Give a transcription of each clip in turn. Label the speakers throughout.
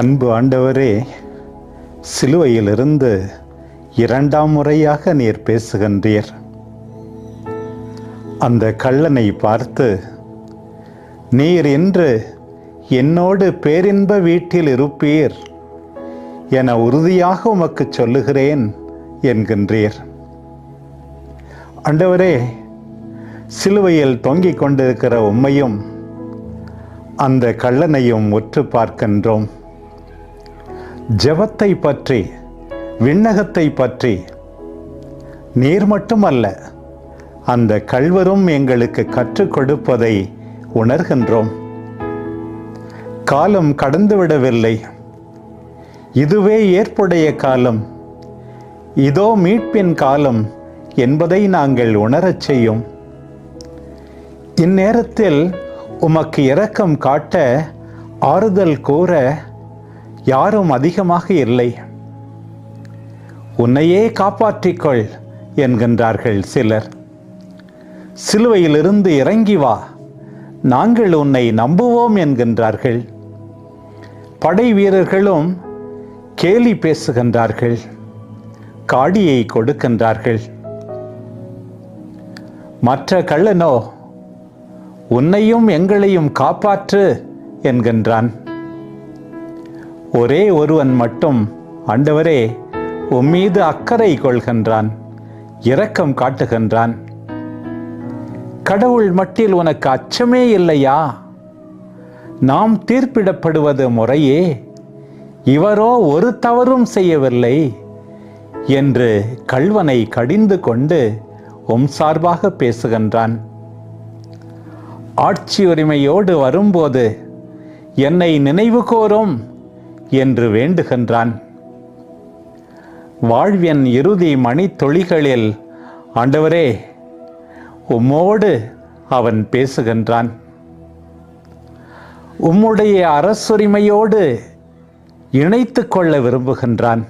Speaker 1: அன்பு ஆண்டவரே சிலுவையிலிருந்து இரண்டாம் முறையாக நீர் பேசுகின்றீர். அந்த கள்ளனை பார்த்து நீர் இன்று என்னோடு பேரின்ப வீட்டில் இருப்பீர் என உறுதியாக உமக்கு சொல்லுகிறேன் என்கின்றீர். ஆண்டவரே சிலுவையில் தொங்கிக் கொண்டிருக்கிற உம்மையும் அந்த கள்ளனையும் உற்று பார்க்கின்றோம். ஜெபத்தை பற்றி விண்ணகத்தை பற்றி. நீர் மட்டுமல்ல அந்த கல்வரும் எங்களுக்கு கற்றுக் கொடுப்பதை உணர்கின்றோம். காலம் கடந்துவிடவில்லை இதுவே ஏற்புடைய காலம். இதோ மீட்பின் காலம் என்பதை நாங்கள் உணரச் செய்யும். இந்நேரத்தில் உமக்கு இரக்கம் காட்ட ஆறுதல் கூற யாரும் அதிகமாக இல்லை. உன்னையே காப்பாற்றிக்கொள் என்கின்றார்கள் சிலர். சிலுவையிலிருந்து இறங்கி வா நாங்கள் உன்னை நம்புவோம் என்கின்றார்கள். படை வீரர்களும் கேலி பேசுகின்றார்கள் காடியை கொடுக்கின்றார்கள். மற்ற கள்ளனோ உன்னையும் எங்களையும் காப்பாற்று என்கின்றான். ஒரே ஒருவன் மட்டும் ஆண்டவரே உம்மீது அக்கறை கொள்கின்றான் இரக்கம் காட்டுகின்றான். கடவுள் மட்டில் உனக்கு அச்சமே இல்லையா? நாம் தீர்ப்பிடப்படுவது முறையே இவரோ ஒரு தவறும் செய்யவில்லை என்று கள்வனை கடிந்து கொண்டு உம் சார்பாக பேசுகின்றான். ஆட்சி உரிமையோடு வரும்போது என்னை நினைவு கோரும் என்று வேண்டுகின்றான். வாழ்வின் இறுதி மணித்துளிகளில் ஆண்டவரே உம்மோடு அவன் பேசுகின்றான். உம்முடைய அரசுரிமையோடு இணைத்து கொள்ள விரும்புகின்றான்.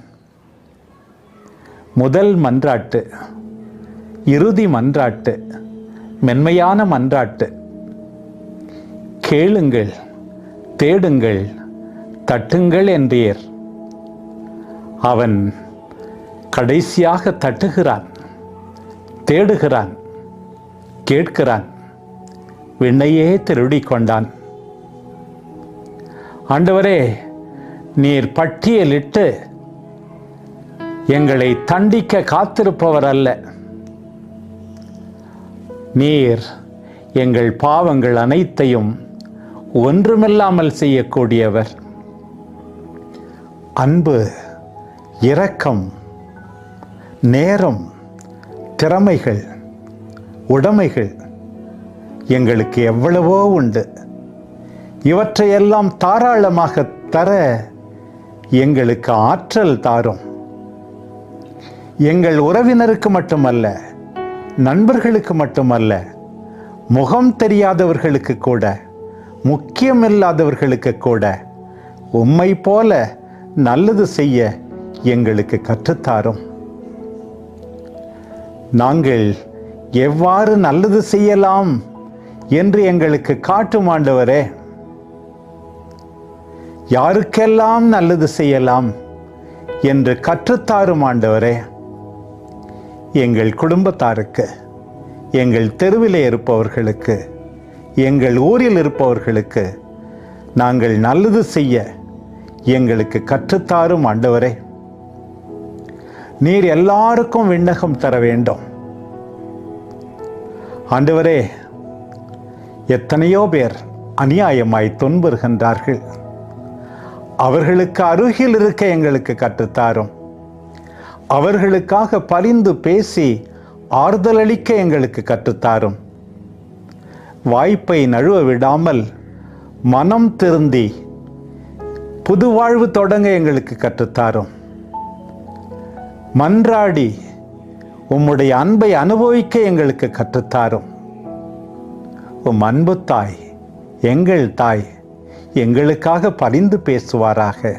Speaker 1: முதல் மன்றாட்டு இறுதி மன்றாட்டு மென்மையான மன்றாட்டு. கேளுங்கள் தேடுங்கள் தட்டுங்கள் என்றீர். அவன் கடைசியாக தட்டுகிறான் தேடுகிறான் கேட்கிறான் விண்ணையே திருடி கொண்டான். ஆண்டவரே நீர் பட்டியலிட்டு எங்களை தண்டிக்க காத்திருப்பவர் அல்ல. நீர் எங்கள் பாவங்கள் அனைத்தையும் ஒன்றுமில்லாமல் செய்யக்கூடியவர். அன்பு இரக்கம் நேரம் திறமைகள் உடைமைகள் எங்களுக்கு எவ்வளவோ உண்டு. இவற்றையெல்லாம் தாராளமாக தர எங்களுக்கு ஆற்றல் தாரும். எங்கள் உறவினருக்கு மட்டுமல்ல நண்பர்களுக்கு மட்டுமல்ல முகம் தெரியாதவர்களுக்கு கூட முக்கியமில்லாதவர்களுக்கு கூட உம்மை போல நல்லது செய்ய எங்களுக்கு கற்றுத்தாரும். நாங்கள் எவ்வாறு நல்லது செய்யலாம் என்று எங்களுக்கு காட்டும் ஆண்டவரே. யாருக்கெல்லாம் நல்லது செய்யலாம் என்று கற்றுத்தாரும் ஆண்டவரே. எங்கள் குடும்பத்தாருக்கு எங்கள் தெருவில் இருப்பவர்களுக்கு எங்கள் ஊரில் இருப்பவர்களுக்கு நாங்கள் நல்லது செய்ய எங்களுக்கு கற்றுத்தாரும் ஆண்டவரே. நீர் எல்லாருக்கும் விண்ணகம் தர வேண்டும். ஆண்டவரே எத்தனையோ பேர் அநியாயமாய் துன்புறுகின்றார்கள். அவர்களுக்கு அருகில் இருக்க எங்களுக்கு கற்றுத்தாரும். அவர்களுக்காக பரிந்து பேசி ஆறுதலளிக்க எங்களுக்கு கற்றுத்தாரும். வாய்ப்பை நழுவ விடாமல் மனம் திருந்தி புது வாழ்வு தொடங்க எங்களுக்கு கற்றுத்தாரும். மன்றாடி உம்முடைய அன்பை அனுபவிக்க எங்களுக்கு கற்றுத்தாரும். உம் அன்பு தாய் எங்கள் தாய் எங்களுக்காக பரிந்து பேசுவாராக.